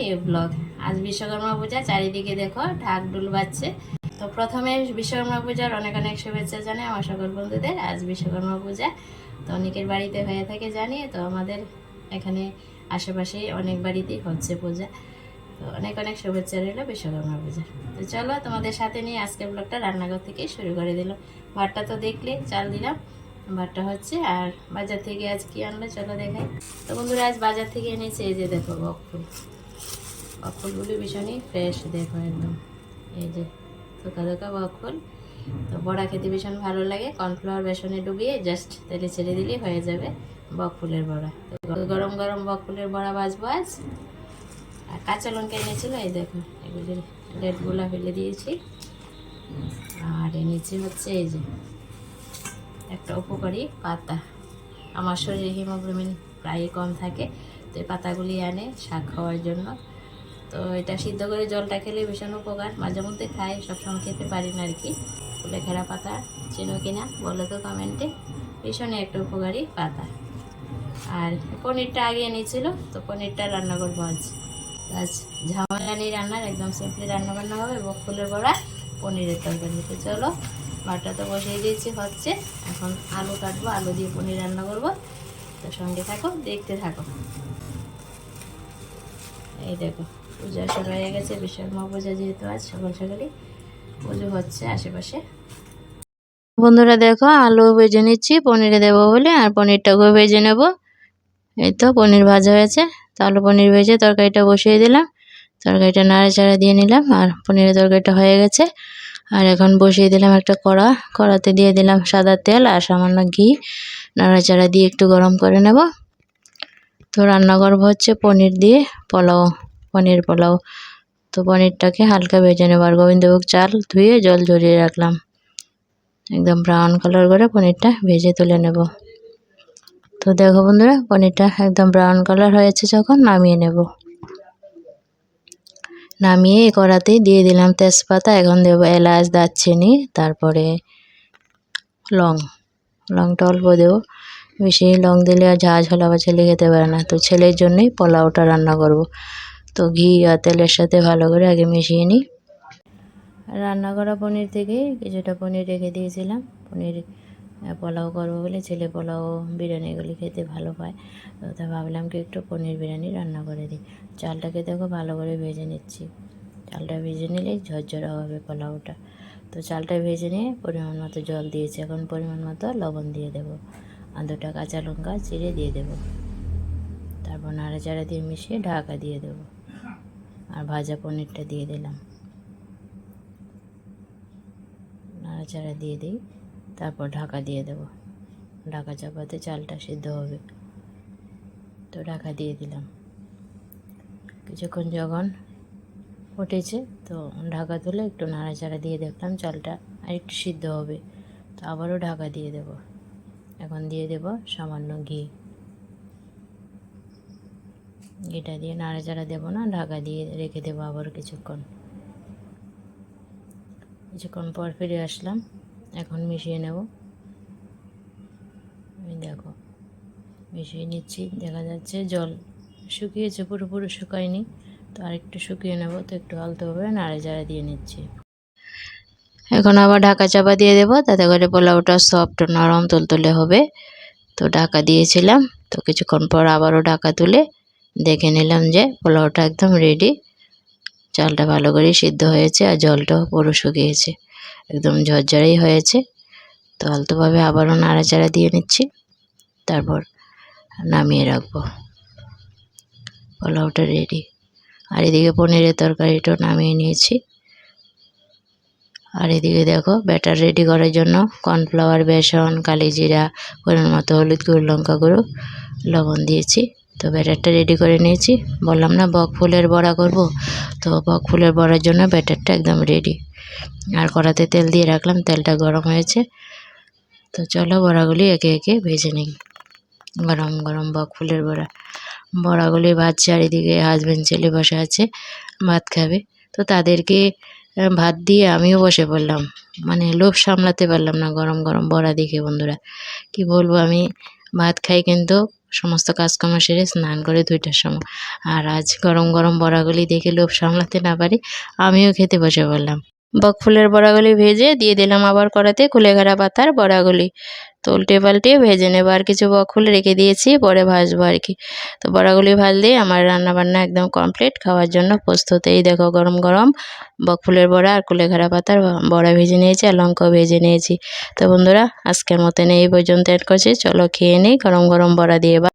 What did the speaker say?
New blog. আজ বিশ্বকর্মা পূজা, চারিদিকে দেখো ঢাক ডুল বাজছে। তো প্রথমে বিশ্বকর্মা পূজার অনেক অনেক শুভেচ্ছা জানাই আমার সকল বন্ধুদের। আজ বিশ্বকর্মা পূজা। তো অনেকের বাড়িতে হয়ে থাকে জানি, তো আমাদের এখানে আশেপাশে অনেক বাড়িতেই হচ্ছে পূজা। তো অনেক অনেক শুভেচ্ছা রইল বিশ্বকর্মা পূজা তো চলো তোমাদের সাথে নিয়ে আজকের ব্লগটা রান্নাঘর থেকে শুরু করে দিলাম। ভাতটা তো দেখলে চাল দিলাম, ভাতটা হচ্ছে আর বাজার থেকে আজ কি আনলো চলো দেখাই। তো বন্ধুরা, আজ বাজার থেকে এনেছে এই যে দেখো বকফুল বকফুলগুলি ভীষণই ফ্রেশ দেখো একদম। এই যে ধোকা ধোকা বকফুল তো বড়া খেতে ভীষণ ভালো লাগে। কর্নফ্লাওয়ার বেসনে ডুবিয়ে জাস্ট তেলে ছেড়ে দিলেই হয়ে যাবে বকফুলের বড়া। গরম গরম বকফুলের বড়া বাজবো আজ। আর কাঁচা লঙ্কা এনেছিল, এই দেখো, এগুলি লেটগুলা ফেলে দিয়েছি। আর এনেছি হচ্ছে এই যে একটা উপকারী পাতা। আমার শরীরে হিমোগ্লোবিন প্রায় কম থাকে, তো এই পাতাগুলি আনে শাক খাওয়ার জন্য। তো এটা সিদ্ধ করে জলটা খেলে ভীষণ উপকার। মাঝে মধ্যে খাই, সবসময় খেতে পারি না আর কি। কুলেখেরা পাতা, চেনো কিনা, বলো তো কমেন্টে ভীষণই একটা উপকারী পাতা। আর পনিরটা আগে এনেছিল, তো পনিরটা রান্না করব আজ। আজ ঝামেলা রান্নার, একদম সিম্পলি রান্না বান্না হবে বকফুলের বড়া, পনিরের তরকারি। তো চলো ভাতটা তো বসিয়ে দিয়েছি, হচ্ছে এখন আলু কাটবো, আলু দিয়ে পনির রান্না করব। তো সঙ্গে থাকো, দেখতে থাকো। এই দেখো, পূজা শুরু হয়ে গেছে বিশ্বকর্মা পূজা যেহেতু আজ, সকাল সকালই পুজো হচ্ছে আশেপাশে। বন্ধুরা দেখো, আলু ভেজে নিচ্ছি, পনিরে দেবো বলে, আর পনিরটাকেও ভেজে নেব। এই তো পনির ভাজা হয়েছে, তো আলু পনির ভেজে তরকারিটা বসিয়ে দিলাম। তরকারিটা নাড়াচাড়া দিয়ে নিলাম, আর পনিরের তরকারিটা হয়ে গেছে। আর এখন বসিয়ে দিলাম একটা কড়া, কড়াতে দিয়ে দিলাম সাদা তেল আর সামান্য ঘি। নাড়াচাড়া দিয়ে একটু গরম করে নেব। তো রান্না করব হচ্ছে পনির দিয়ে পোলাও, পনির পোলাও। তো পনিরটাকে হালকা ভেজে নেব আর গোবিন্দভোগ চাল ধুয়ে জল ঝরিয়ে রাখলাম। একদম ব্রাউন কালার করে পনিরটা ভেজে তুলে নেব। তো দেখো বন্ধুরা, পনিরটা একদম ব্রাউন কালার হয়েছে যখন নামিয়ে নেব। নামিয়ে এই কড়াতেই দিয়ে দিলাম তেজপাতা, এখন দেবো এলাচ, দারচিনি, তারপরে লং, লংটা অল্প দেবো। বেশি লং দিলে আর ঝাঁঝ হলে আবার ছেলে খেতে পারে না। তো ছেলের জন্যই পোলাওটা রান্না করব। তো ঘি আর তেলের সাথে ভালো করে আগে মিশিয়ে নিই। রান্না করা পনির থেকে কিছুটা পনির রেখে দিয়েছিলাম। পনির পোলাও করব বলে ছেলে পোলাও, বিরিয়ানি এগুলি খেতে ভালো পায়। তো তা ভাবলাম কি একটু পনির বিরিয়ানি রান্না করে দিই। চালটাকে দেখো ভালো করে ভেজে নিচ্ছি। চালটা ভেজে নিলেই ঝরঝরা হবে পোলাওটা। তো চালটা ভেজে নিয়ে পরিমাণ মতো জল দিয়েছি। এখন পরিমাণ মতো লবণ দিয়ে দেবো। আর দুটা কাঁচা লঙ্কা চিড়ে দিয়ে দেবো। তারপর নাড়াচাড়া দিয়ে মিশিয়ে ঢাকা দিয়ে দেবো। আর ভাজা পনিরটা দিয়ে দিলাম। নাড়াচাড়া দিয়ে দিই, তারপর ঢাকা দিয়ে দেবো। ঢাকা চাপাতে চালটা সিদ্ধ হবে। তো ঢাকা দিয়ে দিলাম। কিছুক্ষণ যখন ফুটেছে, তো ঢাকা তুলে একটু নাড়াচাড়া দিয়ে দেখলাম চালটা আর একটু সিদ্ধ হবে। তো আবারও ঢাকা দিয়ে দেব। এখন দিয়ে দেব সামান্য ঘি। ঘিটা দিয়ে নাড়াচাড়া দেবো না, ঢাকা দিয়ে রেখে দেবো আবার কিছুক্ষণ। কিছুক্ষণ পর ফিরে আসলাম, এখন মিশিয়ে নেব। দেখো, মিশিয়ে নিচ্ছি, দেখা যাচ্ছে জল শুকিয়েছে, পুরোপুরি শুকায়নি। তো আরেকটু শুকিয়ে নেব, তো একটু আলতোভাবে নাড়ে চাড়া দিয়ে নিচ্ছি। এখন আবার ঢাকা চাপা দিয়ে দেবো, তাতে করে পোলাওটা সফট নরম তুলতুলে হবে। তো ঢাকা দিয়েছিলাম, তো কিছুক্ষণ পর আবারও ঢাকা তুলে দেখে নিলাম যে পোলাওটা একদম রেডি চালটা ভালো করে সিদ্ধ হয়েছে আর জলটাও পুরো শুকিয়েছে, একদম ঝরঝরেই হয়েছে। তো আলতোভাবে আবারও নাড়াচাড়া দিয়ে নিচ্ছি, তারপর নামিয়ে রাখব। পোলাওটা রেডি আর এদিকে পনিরের তরকারিটাও নামিয়ে নিয়েছি। আর এদিকে দেখো, ব্যাটার রেডি করার জন্য কর্নফ্লাওয়ার বেসন, কালি জিরা, পরিমাণ মতো হলুদ গুঁড়ো, লঙ্কা গুঁড়ো, লবণ দিয়েছি। তো ব্যাটারটা রেডি করে নিয়েছি। বললাম, না, বক ফুলের বড়া করব। তো বক ফুলের বড়ার জন্য ব্যাটারটা একদম রেডি আর কড়াতে তেল দিয়ে রাখলাম, তেলটা গরম হয়েছে। তো চলো বড়াগুলি একে একে ভেজে নিই। গরম গরম বক ফুলের বড়া। বড়াগুলি ভাজছে, আর এদিকে হাজব্যান্ড ছেলে বসে আছে, ভাত খাবে। তো তাদেরকে ভাত দিয়ে আমিও বসে পড়লাম। মানে লোভ সামলাতে পারলাম না গরম গরম বড়া দেখে বন্ধুরা। কি বলব, আমি ভাত খাই কিন্তু সমস্ত কাজকর্ম সেরে স্নান করে দুইটার সময়। আর আজ গরম গরম বড়াগুলি দেখে লোভ সামলাতে না পারি, আমিও খেতে বসে পড়লাম। বকফুলের বড়াগুলি ভেজে দিয়ে দিলাম আবার কড়াতে কুলেখাড়া পাতার বড়াগুলি। তো উল্টে পাল্টে ভেজে নেব। আর কিছু বকফুল রেখে দিয়েছি, পরে ভাজবো আর কি। তো বড়াগুলি ভাজলে আমার রান্না বান্না একদম কমপ্লিট খাওয়ার জন্য প্রস্তুত। এই দেখো গরম গরম বকফুলের বড়া আর কুলেখাড়া পাতার বড়া ভেজে নিয়েছি আর লঙ্কাও ভেজে নিয়েছি। তো বন্ধুরা, আজকের মতন এই পর্যন্ত এড করছি। চলো খেয়ে নিই, গরম গরম বড়া দিয়ে